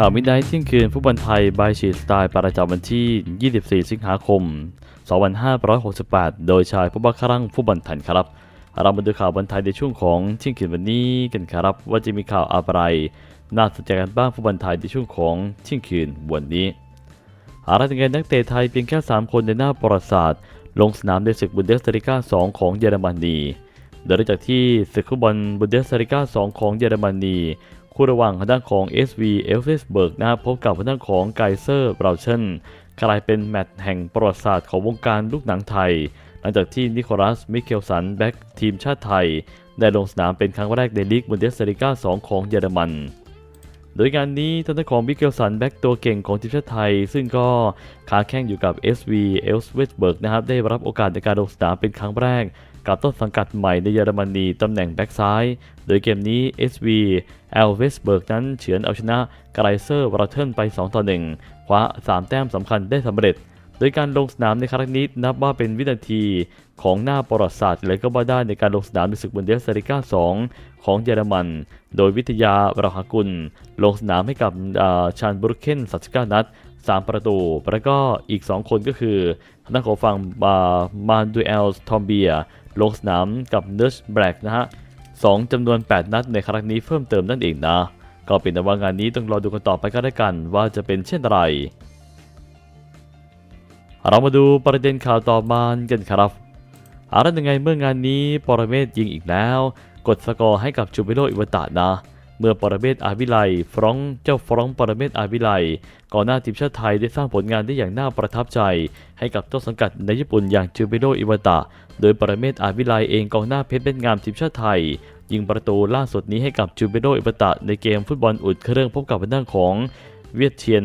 ข่าวมิดไนท์เที่ยงคืนฟุตบอลไทยบายชีสไตล์ประจำวันที่ 24 สิงหาคม 2568 โดยชายผู้บังคับรังฟุตบอลไทยครับ เรามาดูข่าวบอลไทยในช่วงของเที่ยงคืนวันนี้กันครับ ว่าจะมีข่าวอะไรน่าสนใจกันบ้างฟุตบอลไทยในช่วงของเที่ยงคืนวันนี้อะไรถึงนักเตะไทยเพียงแค่ 3 คนในหน้าประวัติศาสตร์ ลงสนามในศึกบุนเดสลิก้า2 ของเยอรมนีโดยหลังจากที่ศึกฟุตบอลบุนเดสลิก้า2 ของเยอรมนี คู่ระหว่างทางด้านของ SV เอลเฟสเบิร์กนะครับพบกับทางด้านของไกเซอร์บราเชนกลายเป็นแมตช์แห่งประวัติศาสตร์ของวงการลูกหนังไทย หลังจากที่นิโคลัส มิเคลสัน แบ็กทีมชาติไทย ได้ลงสนามเป็นครั้งแรกในลีกบุนเดสลิก้า2ของเยอรมันโดยงานนี้ทางด้านของมิเกลสันแบ็กตัวเก่งของทีมชาติไทย ซึ่งก็คาแข่งอยู่กับ SV เอลเวสเบิร์กนะครับได้รับโอกาสในการลงสนามเป็นครั้งแรก กับต้นสังกัดใหม่ในเยอรมนีตำแหน่งแบ็กซ้าย โดยเกมนี้ SV เอลเวสเบิร์กนั้นเฉือนเอาชนะไกรเซอร์วราเทิร์นไป 2 ต่อ 1 คว้า 3 แต้มสำคัญได้สำเร็จ โดยการลงสนามในครั้งนี้นับว่าเป็นวินาทีของหน้าประวัติศาสตร์เลยก็ว่าได้ในการลงสนามในศึกบุนเดสลิก้า 2 ของเยอรมัน โดยวิทยาราหากุล ลงสนามให้กับชานบรุเคนสัตก้านัด3 ประตู แล้วก็อีก 2 คนก็คือทางด้านของฝั่งมาดูเอลทอมเบีย ลงสนามกับเนอร์สแบล็กนะฮะสองจำนวน 8 นัดในครั้งนี้เพิ่มเติมนั่นเองนะ ก็เป็นแต่ว่างานนี้ต้องรอดูกันต่อไปก็ได้กันว่าจะเป็นเช่นไร เรามาดูประเด็นข่าวต่อมากันครับอะไรยังไงเมื่องานนี้ปรเมศยิงอีกแล้ว กดสกอร์ให้กับจูบิโลอิวตะนะ เมื่อปรเมศอาวิไลฟรองเจ้าฟรองปรเมศอาวิไลก่อนหน้าทีมชาติไทยได้สร้างผลงานได้อย่างน่าประทับใจ ให้กับต้นสังกัดในญี่ปุ่นอย่างจูเบโลอิวาตะ โดยปรเมศอาวิไลเองกองหน้าเพชรเป็นงามทีมชาติไทย ยิงประตูล่าสุดนี้ให้กับจูเบโลอิวาตะในเกมฟุตบอลอุ่นเครื่องพบกับทางด้านของเวียดเทียน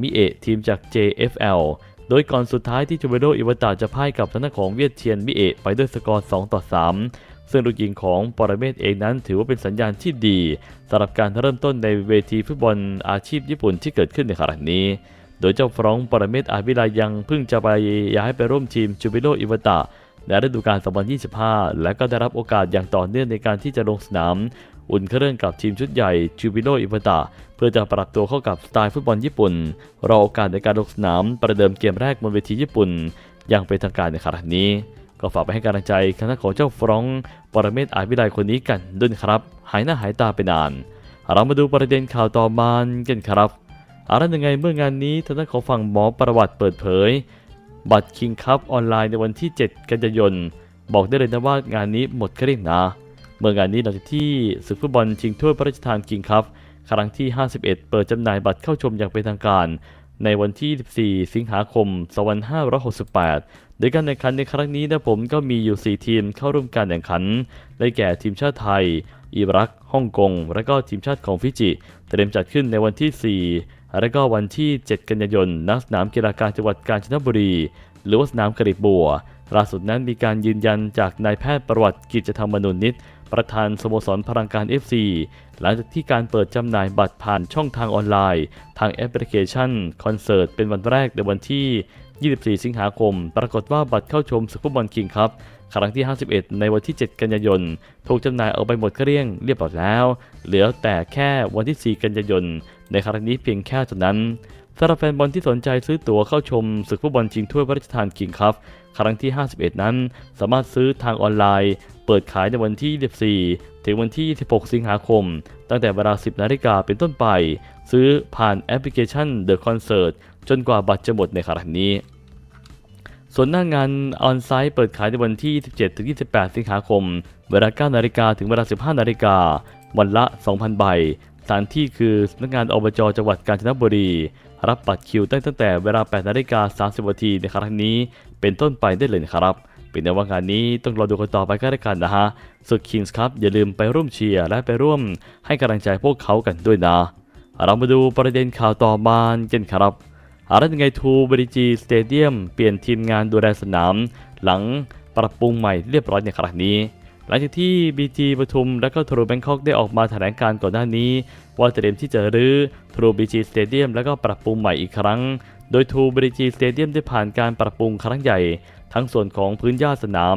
มิเอะทีมจาก JFL โดยก่อนสุดท้ายที่จูเบโดอิวาตาจะพ่ายกับทางด้านของเวียดเทียนมิเอะไปด้วยสกอร์ 2 ต่อ 3 ซึ่งลูกยิงของปรเมศเองนั้นถือว่าเป็นสัญญาณที่ดีสำหรับการเริ่มต้นในเวทีฟุตบอลอาชีพญี่ปุ่นที่เกิดขึ้นในขณะนี้ โดยเจ้าฟรองปรเมศอาวิลายังเพิ่งจะไปย้ายไปร่วมทีมจูเบโดอิวตาในฤดูกาล 2025 และก็ได้รับโอกาสอย่างต่อเนื่องในการที่จะลงสนาม อุ่นเครื่องกับทีมชุดใหญ่จูบิโลอิวตะเพื่อจะปรับตัวเข้ากับสไตล์ฟุตบอลญี่ปุ่น รอโอกาสในการลงสนามประเดิมเกมแรกบนเวทีญี่ปุ่นอย่างเป็นทางการในครั้งนี้ ก็ฝากไปให้กำลังใจคณะของเจ้าฟรองปรเมศอาวิไลคนนี้กันด้วยครับ หายหน้าหายตาไปนาน เรามาดูประเด็นข่าวต่อมากันครับอะไรยังไงเมื่องานนี้ทางด้านของฝั่งหมอประวัติเปิดเผย บัตรคิงคัพออนไลน์ในวันที่ 7 กันยายน บอกได้เลยนะว่างานนี้หมดเกลี้ยงนะ เมื่องานนี้หลังจากที่ศึกฟุตบอลชิงถ้วยพระราชทานคิงคัพครั้งที่ 51 เปิดจำหน่ายบัตรเข้าชมอย่างเป็นทางการ ในวันที่ 14 สิงหาคม 2568 โดยการแข่งขันในครั้งนี้นะผมก็มีอยู่ 4 ทีมเข้าร่วมการแข่งขัน ได้แก่ทีมชาติไทย อิรัก ฮ่องกง และก็ทีมชาติของฟิจิ เตรียมจัดขึ้นในวันที่ 4 และก็วันที่ 7 กันยายนณสนามกีฬาการจังหวัดกาญจนบุรี หรือว่าสนามกระดิบบัว ล่าสุดนั้นมีการยืนยันจากนายแพทย์ประวัติกิจธรรมนุนิตประธานสโมสรพลังการ FC หลังจากที่การเปิดจำหน่ายบัตรผ่านช่องทางออนไลน์ ทางแอปพลิเคชันคอนเสิร์ตเป็นวันแรกในวันที่ 24 สิงหาคม ปรากฏว่าบัตรเข้าชมศึกฟุตบอลคิงครับครั้งที่ 51 ในวันที่ 7 กันยายน ถูกจำหน่ายออกไปหมดเกลี้ยงเรียบร้อยแล้ว เหลือแต่แค่วันที่ 4 กันยายน ในครั้งนี้เพียงแค่เท่านั้น สำหรับแฟนบอลที่สนใจซื้อตั๋วเข้าชมศึกฟุตบอลชิงถ้วยพระราชทานคิงครับครั้งที่ 51 นั้น สามารถซื้อทางออนไลน์ เปิดขายในวันที่ 24 ถึงวันที่ 16 สิงหาคม ตั้งแต่เวลา 10 นาฬิกาเป็นต้นไป ซื้อผ่านแอปพลิเคชัน The Concert จนกว่าบัตรจะหมดในครั้งนี้ ส่วนหน้างานออนไซต์เปิดขายในวันที่27ถึง 28 สิงหาคม เวลา 9 นาฬิกาถึงเวลา 15 นาฬิกาวันละ 2,000 ใบ ถานที่คือสำนักงานอบจจังหวัดกาญจนบุรี รับบัตรคิวได้ตั้งแต่เวลา 8นาฬิกา30นาทีในครั้งนี้ เป็นต้นไปได้เลยนะครับเป็นในว่างานนี้ต้องรอดูกันต่อไปก็ได้กันนะฮะศึกคิงส์ครับอย่าลืมไปร่วมเชียร์และไปร่วมให้กำลังใจพวกเขากันด้วยนะ เรามาดูประเด็นข่าวต่อมากันครับอะไรยังไงทูบริจีสเตเดียมเปลี่ยนทีมงานดูแลสนาม หลังปรับปรุงใหม่เรียบร้อยในครั้งนี้ หลังจากที่ BG ปทุมและก็ทรูแบงคอกได้ออกมาแถลงการก่อนหน้านี้ ว่าเตรียมที่จะรื้อทรูบีจีสเตเดียมและก็ปรับปรุงใหม่อีกครั้ง โดยทูบริจีสเตเดียมได้ผ่านการปรับปรุงครั้งใหญ่ ทั้งส่วนของพื้นหญ้าสนาม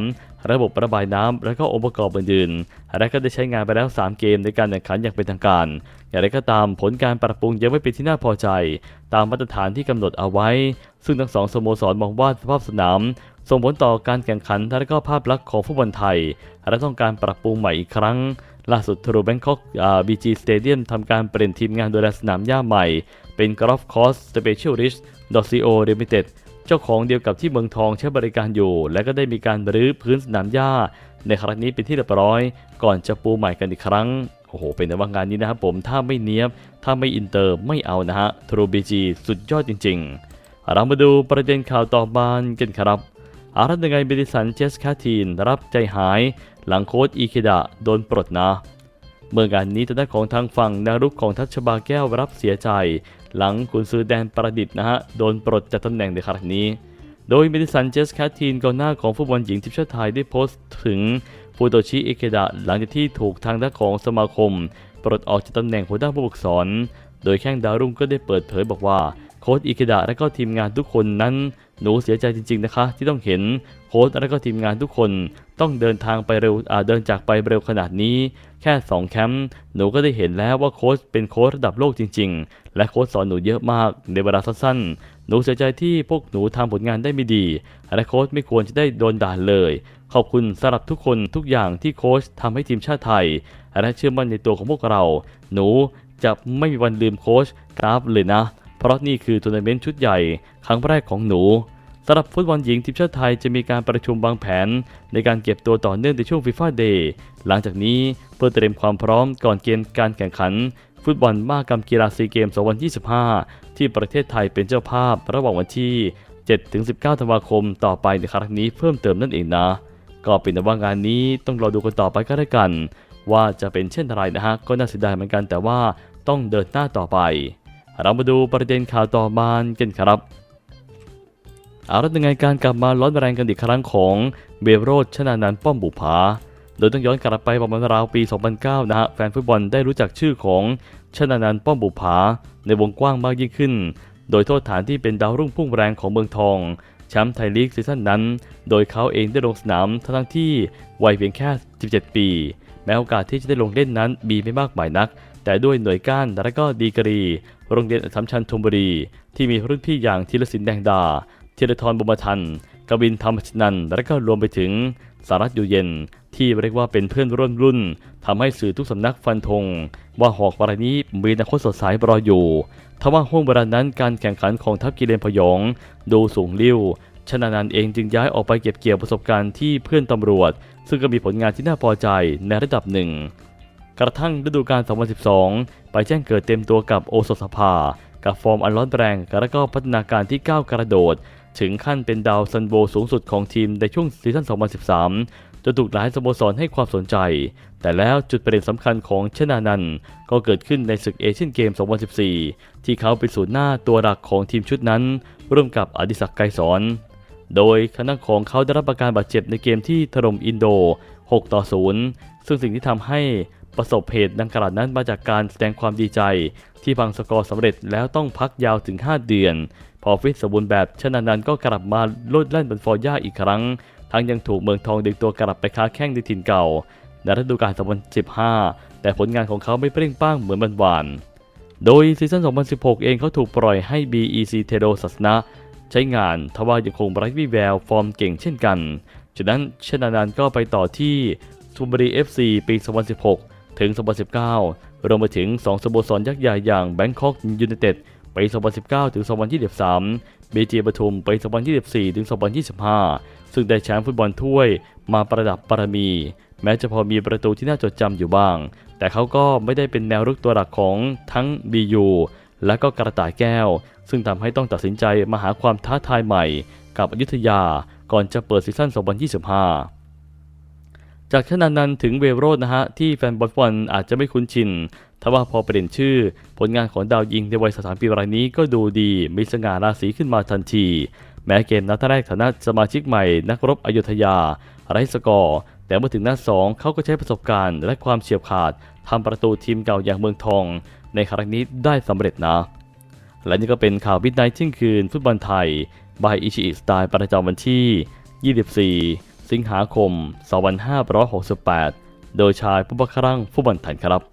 ระบบระบายน้ำและก็องค์ประกอบอื่นๆและก็ได้ใช้งานไปแล้ว 3 เกมในการแข่งขันอย่างเป็นทางการ อย่างไรก็ตามผลการปรับปรุงยังไม่เป็นที่น่าพอใจ ตามมาตรฐานที่กำหนดเอาไว้ ซึ่งทั้งสองสโมสรมองว่าสภาพสนาม ส่งผลต่อการแข่งขันและก็ภาพลักษณ์ของฟุตบอลไทย และต้องการปรับปรุงใหม่อีกครั้ง ล่าสุดทรูแบงคอกบีจีสเตเดียมทำการเปลี่ยนทีมงานโดยสนามหญ้าใหม่ เป็นกรอฟคอสสเปเชียลิสต์ดอซีโอเดมิเต็ดเจ้าของเดียวกับที่เมืองทองใช้บริการอยู่ และก็ได้มีการรื้อพื้นสนามหญ้า ในครั้งนี้เป็นที่เรียบร้อย ก่อนจะปูใหม่กันอีกครั้งโอ้โห เป็นในว่างานนี้นะครับผม ถ้าไม่เนี้ยบ ถ้าไม่อินเตอร์ ไม่เอานะฮะ ทรูบีจี สุดยอดจริง ๆ เรามาดูประเด็นข่าวต่อมากันครับ อารัตยังไงเบดิสันเจสคาทีนรับใจหายหลังโค้ชอีเคดะโดนปลดนะ เมื่องานนี้ทางด้านของทางฝั่งนวรุกของทัชบาแก้วรับเสียใจ หลังกุนซือแดนประดิษฐ์นะฮะโดนปลดจากตำแหน่งในครั้งนี้ โดยเมดิสันเจสคาทีนกองหน้าของฟุตบอลหญิงทีมชาติไทยได้โพสต์ถึงฟูโตชิอิเคดะหลังจากที่ถูกทางด้านของสมาคม ปลดออกจากตำแหน่งหัวหน้าผู้ฝึกสอน โดยแข้งดาวรุ่งก็ได้เปิดเผยบอกว่า โค้ชอิเคดะและก็ทีมงานทุกคนนั้น หนูเสียใจจริง ๆนะคะ ที่ต้องเห็นโค้ชและก็ทีมงานทุกคนต้องเดินทางไปเร็วเดินจากไปเร็วขนาดนี้ แค่ 2 แคมป์หนูก็ได้เห็นแล้วว่าโค้ชเป็นโค้ชระดับโลกจริง ๆ และโค้ชสอนหนูเยอะมากในเวลาสั้นๆ หนูเสียใจที่พวกหนูทำผลงานได้ไม่ดี และโค้ชไม่ควรจะได้โดนด่าเลย ขอบคุณสำหรับทุกคนทุกอย่างที่โค้ชทำให้ทีมชาติไทย และเชื่อมั่นในตัวของพวกเรา หนูจะไม่มีวันลืมโค้ชกราฟเลยนะ เพราะนี่คือทัวร์นาเมนต์ชุดใหญ่ครั้งแรกของหนูสำหรับฟุตบอลหญิงทีมชาติไทยจะมีการประชุมวางแผน ในการเก็บตัวต่อเนื่องในช่วงฟีฟ่าเดย์หลังจากนี้เพื่อเตรียมความพร้อมก่อนเกมการแข่งขัน ฟุตบอลมากรรมกีฬาซีเกม 2025 ที่ประเทศไทยเป็นเจ้าภาพระหว่างวันที่ 7-19 ธันวาคมต่อไปในครั้งนี้เพิ่มเติมนั่นเองนะ ก็เป็นแต่ว่างานนี้ต้องรอดูกันต่อไปก็ได้กัน ว่าจะเป็นเช่นไรนะฮะก็น่าเสียดายเหมือนกันแต่ว่าต้องเดินหน้าต่อไป เรามาดูประเด็นข่าวต่อมากันครับเอาละยังไงการกลับมาร้อนแรงกันอีกครั้งของเบโรดชนานันท์ป้อมบุภาโดยต้องย้อนกลับไปประมาณราวปี 2009 นะฮะแฟนฟุตบอลได้รู้จักชื่อของชนานันท์ป้อมบุภาในวงกว้างมากยิ่งขึ้น โดยโทษฐานที่เป็นดาวรุ่งพุ่งแรงของเมืองทองแชมป์ไทยลีกซีซั่นนั้น โดยเขาเองได้ลงสนามทั้งที่วัยเพียงแค่ 17 ปี แม้โอกาสที่จะได้ลงเล่นนั้นมีไม่มากมายนัก แต่ด้วยหน่วยก้านและก็ดีกรี โรงเรียนอัสสัมชัญธนบุรี ที่มีรุ่นพี่อย่างธีรศิลป์แดงดาธีรทรบุมาทันกวินธรรมชนันและก็รวมไปถึงสารัตอยู่เย็น ที่เรียกว่าเป็นเพื่อนร่วมรุ่นทำให้สื่อทุกสำนักฟันธง ว่าหอกวรายนี้มีอนาคตสดใสรออยู่ทว่าห่วงเวลานั้นการแข่งขันของทัพกีเลนพยอง ดูสูงลิ่วชนะนันเองจึงย้ายออกไปเก็บเกี่ยวประสบการณ์ที่เพื่อนตำรวจ ซึ่งก็มีผลงานที่น่าพอใจในระดับหนึ่ง กระทั่งฤดูกาล 2012 ไปแจ้งเกิดเต็มตัวกับโอสถสภา กับฟอร์มอันร้อนแรงและก็พัฒนาการที่ก้าวกระโดด ถึงขั้นเป็นดาวซันโบสูงสุดของทีมในช่วงซีซั่น 2013 จนถูกหลายสโมสรให้ความสนใจ แต่แล้วจุดเประเด็นสำคัญของชนานันก็เกิดขึ้นในศึกเอเชียนเกม 2014 ที่เขาเป็นศูนย์หน้าตัวหลักของทีมชุดนั้น ร่วมกับอดิศักดิ์ไกรสอนโดยคณะของเขาได้รับอาการบาดเจ็บในเกมที่ถล่มอินโด 6 ต่อ 0 ซึ่งสิ่งที่ทำให้ ประสบเหตุดังกล่าวนั้นมาจากการแสดงความดีใจ ที่พังสกอร์สำเร็จแล้วต้องพักยาวถึง 5 เดือน พอฟิตสมบูรณ์แบบชนะนันก็กลับมาโลดแล่นบนฟอร์ย่าอีกครั้ง ทั้งยังถูกเมืองทองดึงตัวกลับไปค้าแข้งในถิ่นเก่าในฤดูกาล 2015 แต่ผลงานของเขาไม่เปร่งป้างเหมือนวันวาน โดยซีซั่น 2016 เองเขาถูกปล่อยให้ BEC เทโดสัสนะใช้งานทว่ายังคงไร้วี่แววฟอร์มเก่งเช่นกันจากนั้นชนานันก็ไปต่อที่สุบุรี FC ปี 2016 ถึง 2019 รวมไปถึง 2 สโมสรยักษ์ใหญ่อย่างแบงคอกยูไนเต็ดปี2019 ถึง 2023 BG ปทุมปี 2024 ถึง 2025 ซึ่งได้แชมป์ฟุตบอลถ้วยมาประดับบารมี แม้จะพอมีประตูที่น่าจดจำอยู่บ้าง แต่เขาก็ไม่ได้เป็นแนวรุกตัวหลักของทั้ง BU และก็กระต่ายแก้ว ซึ่งทำให้ต้องตัดสินใจมาหาความท้าทายใหม่ กับอยุธยาก่อนจะเปิดซีซั่น 2025 จากชนานันถึงเวโรดนะฮะ ที่แฟนบอลฟุตบอลอาจจะไม่คุ้นชินทว่าพอเปลี่ยนชื่อ ผลงานของดาวยิงในวัย3ปีรายนี้ก็ดูดีมีสง่าราศีขึ้นมาทันที แม้เกมนัดแรกฐานะสมาชิกใหม่นักรบอยุธยา ไร้สกอร์ แต่เมื่อถึงนัดสองเขาก็ใช้ประสบการณ์ และความเฉียบขาดทำประตูทีมเก่าอย่างเมืองทอง ในครั้งนี้ได้สำเร็จนะ และนี่ก็เป็นข่าววิดไนท์เที่ยงคืนฟุตบอลไทยบายอิชิอิสไตล์ประจำวันที่ 24 สิงหาคม 2568 โดยชายผู้บัครั่งผู้บันทันครับ